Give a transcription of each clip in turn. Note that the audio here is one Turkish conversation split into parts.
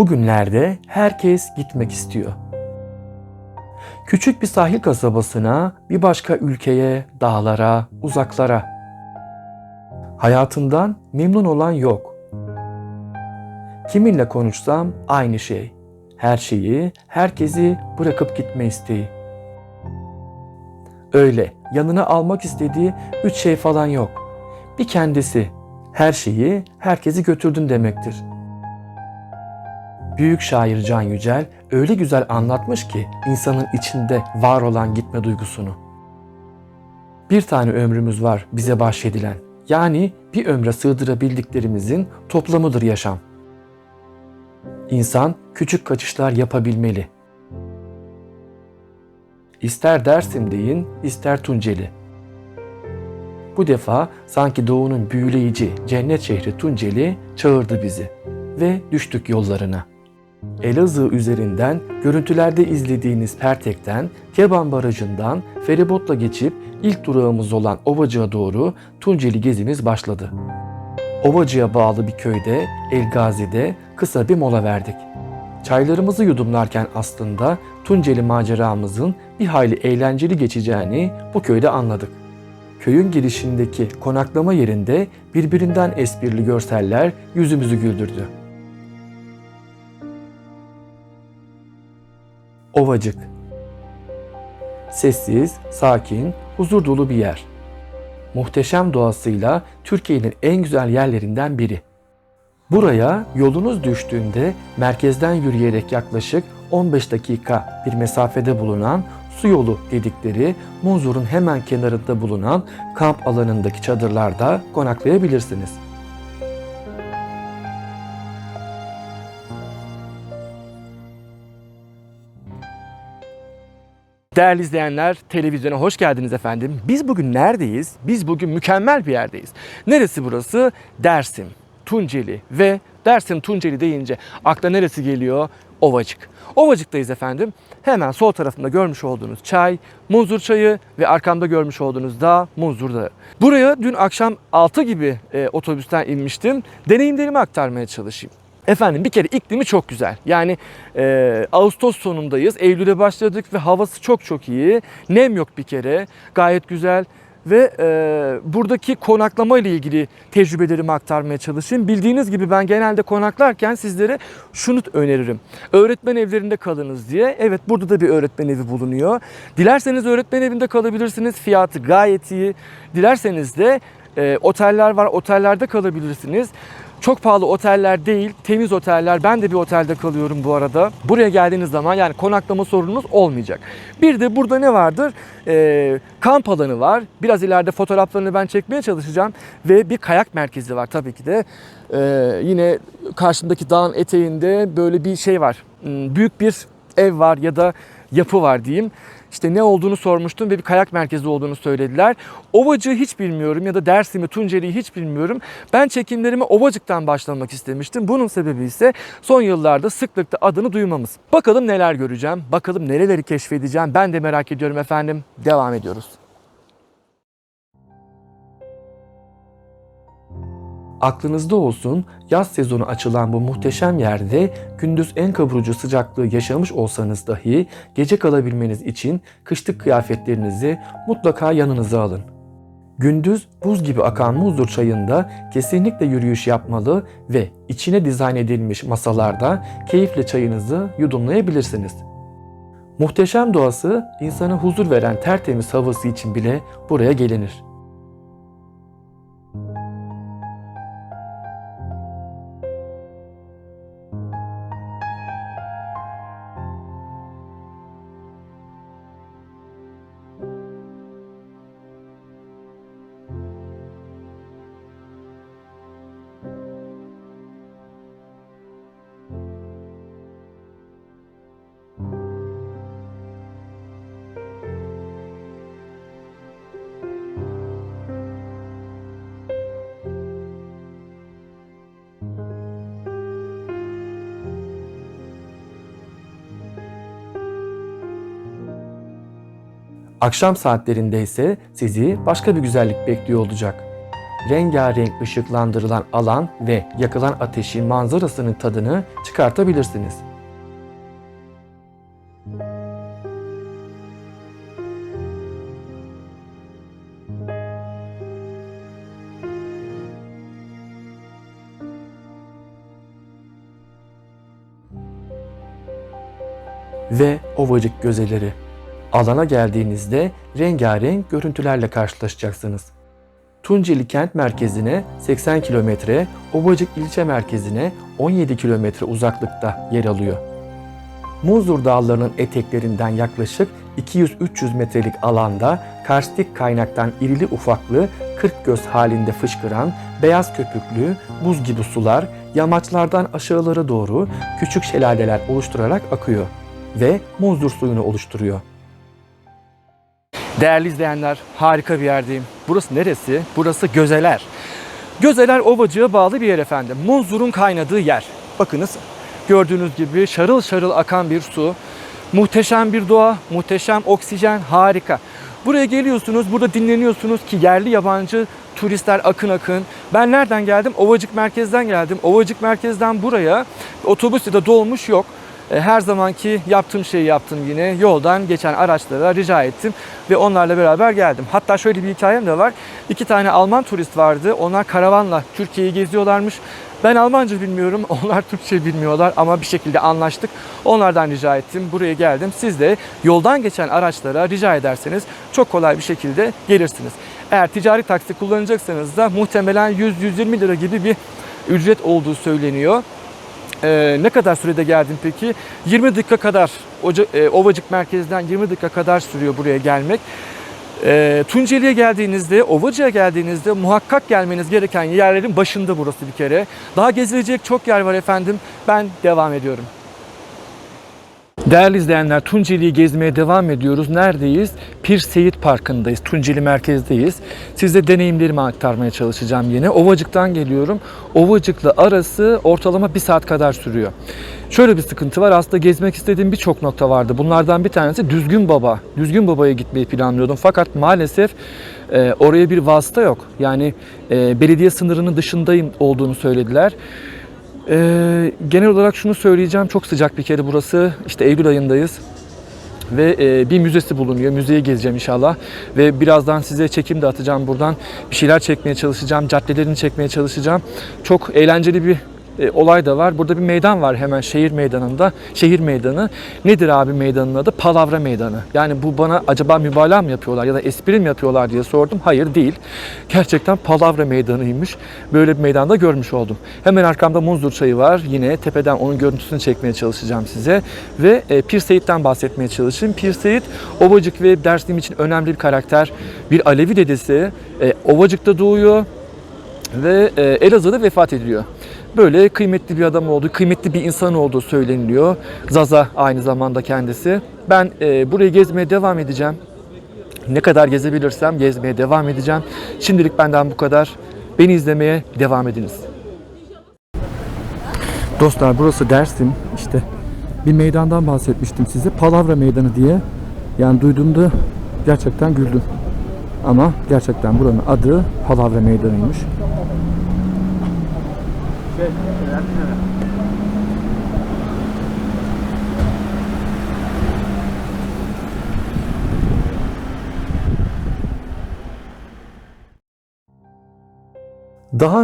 Bugünlerde herkes gitmek istiyor. Küçük bir sahil kasabasına, bir başka ülkeye, dağlara, uzaklara. Hayatından memnun olan yok. Kiminle konuşsam aynı şey. Her şeyi, herkesi bırakıp gitme isteği. Öyle yanına almak istediği üç şey falan yok. Bir kendisi, her şeyi, herkesi götürdün demektir. Büyük şair Can Yücel öyle güzel anlatmış ki insanın içinde var olan gitme duygusunu. Bir tane ömrümüz var bize bahşedilen. Yani bir ömre sığdırabildiklerimizin toplamıdır yaşam. İnsan küçük kaçışlar yapabilmeli. İster Dersim deyin, ister Tunceli. Bu defa sanki doğunun büyüleyici cennet şehri Tunceli çağırdı bizi ve düştük yollarına. Elazığ üzerinden görüntülerde izlediğiniz Pertek'ten, Keban Barajı'ndan feribotla geçip ilk durağımız olan Ovacık'a doğru Tunceli gezimiz başladı. Ovacık'a bağlı bir köyde, Elgazi'de kısa bir mola verdik. Çaylarımızı yudumlarken aslında Tunceli maceramızın bir hayli eğlenceli geçeceğini bu köyde anladık. Köyün girişindeki konaklama yerinde birbirinden esprili görseller yüzümüzü güldürdü. Ovacık Sessiz, sakin, huzur dolu bir yer. Muhteşem doğasıyla Türkiye'nin en güzel yerlerinden biri. Buraya yolunuz düştüğünde merkezden yürüyerek yaklaşık 15 dakika bir mesafede bulunan su yolu dedikleri Munzur'un hemen kenarında bulunan kamp alanındaki çadırlarda konaklayabilirsiniz. Değerli izleyenler, televizyona hoş geldiniz efendim. Biz bugün neredeyiz? Biz bugün mükemmel bir yerdeyiz. Neresi burası? Dersim, Tunceli ve Dersim Tunceli deyince akla neresi geliyor? Ovacık. Ovacık'tayız efendim. Hemen sol tarafında görmüş olduğunuz çay, Munzur çayı ve arkamda görmüş olduğunuz dağ Munzur Dağı. Buraya dün akşam 6 gibi e, otobüsten inmiştim. Deneyimlerimi aktarmaya çalışayım. Efendim bir kere iklimi çok güzel. Yani e, Ağustos sonundayız. Eylül'e başladık ve havası çok çok iyi. Nem yok bir kere. Gayet güzel. Ve e, buradaki konaklama ile ilgili tecrübelerimi aktarmaya çalışayım. Bildiğiniz gibi ben genelde konaklarken sizlere şunu öneririm. Öğretmen evlerinde kalınız diye. Evet burada da bir öğretmen evi bulunuyor. Dilerseniz öğretmen evinde kalabilirsiniz. Fiyatı gayet iyi. Dilerseniz de e, oteller var. Otellerde kalabilirsiniz. Çok pahalı oteller değil, temiz oteller. Ben de bir otelde kalıyorum bu arada. Buraya geldiğiniz zaman yani konaklama sorununuz olmayacak. Bir de burada ne vardır? Ee, kamp alanı var. Biraz ileride fotoğraflarını ben çekmeye çalışacağım. Ve bir kayak merkezi var tabii ki de. Ee, yine karşımdaki dağın eteğinde böyle bir şey var. Hmm, Büyük bir ev var ya da yapı var diyeyim. İşte ne olduğunu sormuştum ve bir kayak merkezi olduğunu söylediler. Ovacığı hiç bilmiyorum ya da Dersim'i, Tunceli'yi hiç bilmiyorum. Ben çekimlerime Ovacık'tan başlamak istemiştim. Bunun sebebi ise son yıllarda sıklıkla adını duymamız. Bakalım neler göreceğim, bakalım nereleri keşfedeceğim. Ben de merak ediyorum efendim. Devam ediyoruz. Aklınızda olsun yaz sezonu açılan bu muhteşem yerde gündüz en kavurucu sıcaklığı yaşamış olsanız dahi gece kalabilmeniz için kışlık kıyafetlerinizi mutlaka yanınıza alın. Gündüz buz gibi akan muzdur çayında kesinlikle yürüyüş yapmalı ve içine dizayn edilmiş masalarda keyifle çayınızı yudumlayabilirsiniz. Muhteşem doğası insana huzur veren tertemiz havası için bile buraya gelinir. Akşam saatlerinde ise sizi başka bir güzellik bekliyor olacak. rengarenk ışıklandırılan alan ve yakılan ateşin manzarasının tadını çıkartabilirsiniz. ve ovacık gözeleri. Alana geldiğinizde rengarenk görüntülerle karşılaşacaksınız. Tunceli kent merkezine 80 kilometre, Ovacık ilçe merkezine 17 kilometre uzaklıkta yer alıyor. Muzur Dağları'nın eteklerinden yaklaşık 200-300 metrelik alanda karstik kaynaktan irili ufaklı 40 göz halinde fışkıran beyaz köpüklü buz gibi sular yamaçlardan aşağılara doğru küçük şelaleler oluşturarak akıyor ve muzdur suyunu oluşturuyor. Değerli izleyenler, harika bir yerdeyim. Burası neresi? Burası Gözeler. Gözeler Ovacık'a bağlı bir yer efendim. Munzur'un kaynadığı yer. Bakınız gördüğünüz gibi şarıl şarıl akan bir su. Muhteşem bir doğa, muhteşem oksijen, harika. Buraya geliyorsunuz, burada dinleniyorsunuz ki yerli yabancı turistler akın akın. Ben nereden geldim? Ovacık merkezden geldim. Ovacık merkezden buraya otobüs ya da dolmuş yok. E, her zamanki yaptığım şeyi yaptım yine. Yoldan geçen araçlara rica ettim ve onlarla beraber geldim. Hatta şöyle bir hikayem de var. İki tane Alman turist vardı. Onlar karavanla Türkiye'yi geziyorlarmış. Ben Almanca bilmiyorum, onlar Türkçe bilmiyorlar ama bir şekilde anlaştık. Onlardan rica ettim, buraya geldim. Siz de yoldan geçen araçlara rica ederseniz çok kolay bir şekilde gelirsiniz. Eğer ticari taksi kullanacaksanız da muhtemelen 100-120 lira gibi bir ücret olduğu söyleniyor. Ee, ne kadar sürede geldin peki? 20 dakika kadar Oca, e, Ovacık merkezden 20 dakika kadar sürüyor buraya gelmek. E, Tunceli'ye geldiğinizde, Ovacık'a geldiğinizde muhakkak gelmeniz gereken yerlerin başında burası bir kere. Daha gezilecek çok yer var efendim. Ben devam ediyorum. Değerli izleyenler Tunceli'yi gezmeye devam ediyoruz. Neredeyiz? Pir Seyit Parkı'ndayız. Tunceli merkezdeyiz. Size deneyimlerimi aktarmaya çalışacağım yine. Ovacık'tan geliyorum. Ovacık'la arası ortalama bir saat kadar sürüyor. Şöyle bir sıkıntı var. Aslında gezmek istediğim birçok nokta vardı. Bunlardan bir tanesi Düzgün Baba. Düzgün Baba'ya gitmeyi planlıyordum. Fakat maalesef e, oraya bir vasıta yok. Yani e, belediye sınırının dışındayım olduğunu söylediler. Ee, genel olarak şunu söyleyeceğim. Çok sıcak bir kere burası. İşte Eylül ayındayız. Ve e, bir müzesi bulunuyor. Müzeyi gezeceğim inşallah. Ve birazdan size çekim de atacağım buradan. Bir şeyler çekmeye çalışacağım. Caddelerini çekmeye çalışacağım. Çok eğlenceli bir e, olay da var. Burada bir meydan var hemen şehir meydanında. Şehir meydanı. Nedir abi meydanın adı? Palavra meydanı. Yani bu bana acaba mübalağa mı yapıyorlar ya da espri mi yapıyorlar diye sordum. Hayır değil. Gerçekten palavra meydanıymış. Böyle bir meydanda görmüş oldum. Hemen arkamda Munzur çayı var. Yine tepeden onun görüntüsünü çekmeye çalışacağım size. Ve e, Pir Seyit'ten bahsetmeye çalışayım. Pir Seyit Ovacık ve Dersim için önemli bir karakter. Bir Alevi dedesi. E, Ovacık'ta doğuyor ve e, Elazığ'da vefat ediyor. Böyle kıymetli bir adam olduğu, kıymetli bir insan olduğu söyleniliyor. Zaza aynı zamanda kendisi. Ben e, burayı gezmeye devam edeceğim. Ne kadar gezebilirsem gezmeye devam edeceğim. Şimdilik benden bu kadar. Beni izlemeye devam ediniz. Dostlar burası Dersim. İşte bir meydandan bahsetmiştim size. Palavra Meydanı diye. Yani duyduğumda gerçekten güldüm. Ama gerçekten buranın adı Palavra Meydanı'ymış. Daha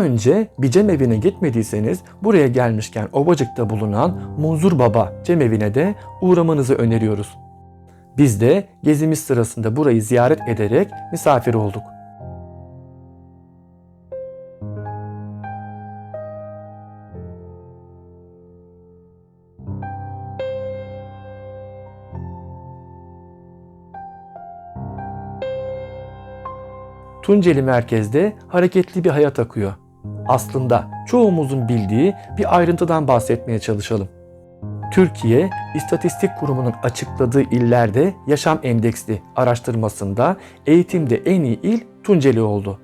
önce bir cemevine gitmediyseniz buraya gelmişken Ovacık'ta bulunan Munzur Baba cemevine de uğramanızı öneriyoruz. Biz de gezimiz sırasında burayı ziyaret ederek misafir olduk. Tunceli merkezde hareketli bir hayat akıyor. Aslında çoğumuzun bildiği bir ayrıntıdan bahsetmeye çalışalım. Türkiye İstatistik Kurumu'nun açıkladığı illerde yaşam endeksli araştırmasında eğitimde en iyi il Tunceli oldu.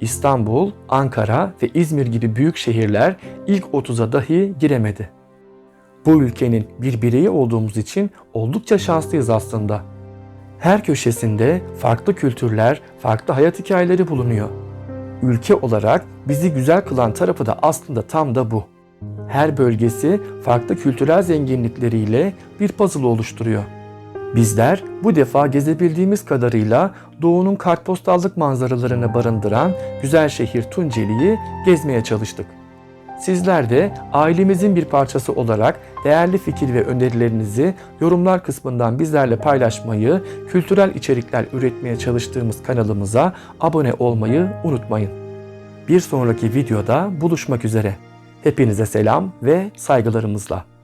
İstanbul, Ankara ve İzmir gibi büyük şehirler ilk 30'a dahi giremedi. Bu ülkenin bir bireyi olduğumuz için oldukça şanslıyız aslında. Her köşesinde farklı kültürler, farklı hayat hikayeleri bulunuyor. ülke olarak bizi güzel kılan tarafı da aslında tam da bu. Her bölgesi farklı kültürel zenginlikleriyle bir puzzle oluşturuyor. Bizler bu defa gezebildiğimiz kadarıyla doğunun kartpostallık manzaralarını barındıran güzel şehir Tunceli'yi gezmeye çalıştık. Sizler de ailemizin bir parçası olarak değerli fikir ve önerilerinizi yorumlar kısmından bizlerle paylaşmayı, kültürel içerikler üretmeye çalıştığımız kanalımıza abone olmayı unutmayın. Bir sonraki videoda buluşmak üzere. Hepinize selam ve saygılarımızla.